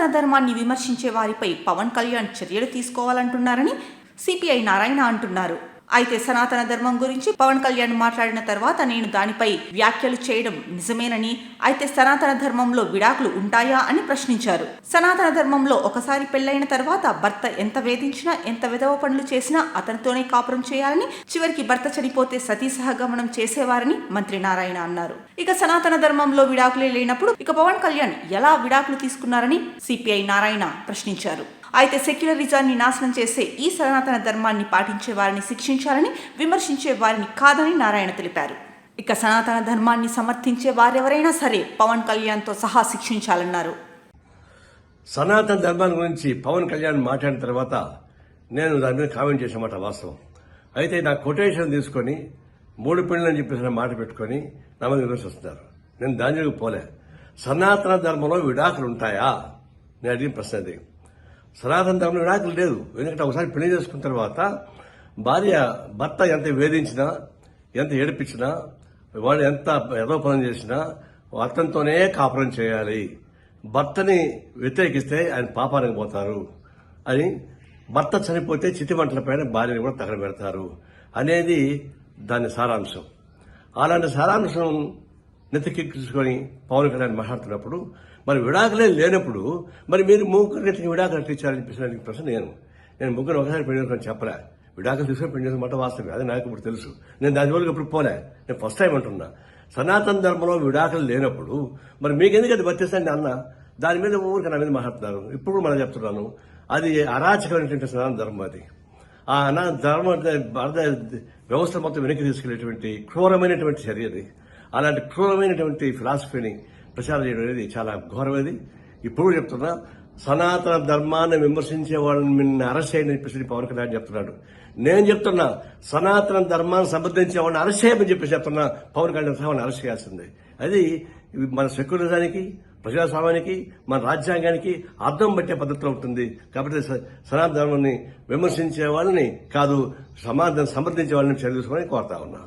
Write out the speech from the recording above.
సనాతన ధర్మాన్ని విమర్శించే వారిపై పవన్ కళ్యాణ్ చర్యలు తీసుకోవాలంటున్నారని సిపిఐ నారాయణ అంటున్నారు. అయితే సనాతన ధర్మం గురించి పవన్ కళ్యాణ్ మాట్లాడిన తర్వాత నేను దానిపై వ్యాఖ్యలు చేయడం నిజమేనని అయితే సనాతన ధర్మంలో విడాకులు ఉంటాయా అని ప్రశ్నించారు. సనాతన ధర్మంలో ఒకసారి పెళ్ళైన తర్వాత భర్త ఎంత వేధించినా ఎంత విధవ పనులు చేసినా అతనితోనే కాపురం చేయాలని చివరికి భర్త చనిపోతే సతీ సహగమనం చేసేవారని మంత్రి నారాయణ అన్నారు. ఇక సనాతన ధర్మంలో విడాకులే లేనప్పుడు ఇక పవన్ కళ్యాణ్ ఎలా విడాకులు తీసుకున్నారని సిపిఐ నారాయణ ప్రశ్నించారు. అయితే సెక్యులరిజాన్ని నాశనం చేసే ఈ సనాతన ధర్మాన్ని పాటించే వారిని శిక్షించాలని విమర్శించే వారిని కాదని నారాయణ తెలిపారు. ఇక సనాతన ధర్మాన్ని సమర్థించే వారెవరైనా సరే పవన్ కళ్యాణ్తో సహా శిక్షించాలన్నారు. సనాతన ధర్మాన్ని గురించి పవన్ కళ్యాణ్ మాట్లాడిన తర్వాత నేను దాని మీద కామెంట్ చేసిన మాట వాస్తవం. అయితే నా కొటేషన్ తీసుకొని మూడు పెళ్ళని చెప్పేసిన మాట పెట్టుకొని నా మీద విమర్శిస్తున్నారు నేను దాని పోలే. సనాతన ధర్మంలో విడాకులు ఉంటాయా? నేను అడిగిన ప్రశ్న అది సనాతన ధర్మంలో విడాకులు లేదు. ఎందుకంటే ఒకసారి పెళ్ళి చేసుకున్న తర్వాత భార్య భర్త ఎంత వేధించినా ఎంత ఏడిపించినా వాడు ఎంత ఏదో చేసినా అతనితోనే కాపురం చేయాలి. భర్తని వ్యతిరేకిస్తే ఆయన పాపానికి పోతారు అని భర్త చనిపోతే చితిమంటల పైన భార్యని కూడా తగలబెడతారు అనేది దాని సారాంశం. అలాంటి సారాంశం నెత్తికెక్కించుకొని పవన్ కళ్యాణ్ మాట్లాడుతున్నప్పుడు మరి విడాకులే లేనప్పుడు మరి మీరు ముగ్గురు నెత్తికి విడాకులు ఎట్లా చెప్పేసి ప్రశ్న నేను. నేను ముగ్గురు ఒకసారి పెళ్ళి చేసుకొని చెప్పలే. విడాకులు తీసుకొని పెళ్ళి మాట వాస్తవమే అది నాకు ఇప్పుడు తెలుసు. నేను దాని వరకు ఇప్పుడు పోలే. నేను ఫస్ట్ టైం అంటున్నా. సనాతన ధర్మంలో విడాకులు లేనప్పుడు మరి మీకెందుకు అది వర్తిస్తాను అన్న? దాని మీద ఊరికి నా మీద మాట్లాడుతున్నారు. ఇప్పుడు మనం చెప్తున్నాను. అది అరాచకమైనటువంటి సనాతన ధర్మం అది. ఆ అనా ధర్మ భారత వ్యవస్థ మొత్తం వెనక్కి తీసుకెళ్ళేటువంటి క్రూరమైనటువంటి చర్య అది. అలాంటి క్రూరమైనటువంటి ఫిలాసఫీని ప్రచారం చేయడం అనేది చాలా ఘోరమైనది. ఇప్పుడు చెప్తున్నా సనాతన ధర్మాన్ని విమర్శించే వాళ్ళని నిన్ను అరెస్ట్ చేయని చెప్పేసి పవన్ కళ్యాణ్ చెప్తున్నాడు. నేను చెప్తున్నా సనాతన ధర్మాన్ని సంబంధించే వాళ్ళని అరెస్ట్ చేయమని చెప్పేసి చెప్తున్నా పవన్ కళ్యాణ్ సహాన్ని అరెస్ట్ చేయాల్సిందే. అది మన సెక్యులరిజానికి ప్రజాస్వామ్యానికి మన రాజ్యాంగానికి అర్థం పట్టే పద్ధతిలో ఉంటుంది. కాబట్టి స- సనాతన ధర్మాన్ని విమర్శించే వాళ్ళని కాదు సమాజం సమర్థించే వాళ్ళని చర్య కోరుతా ఉన్నా.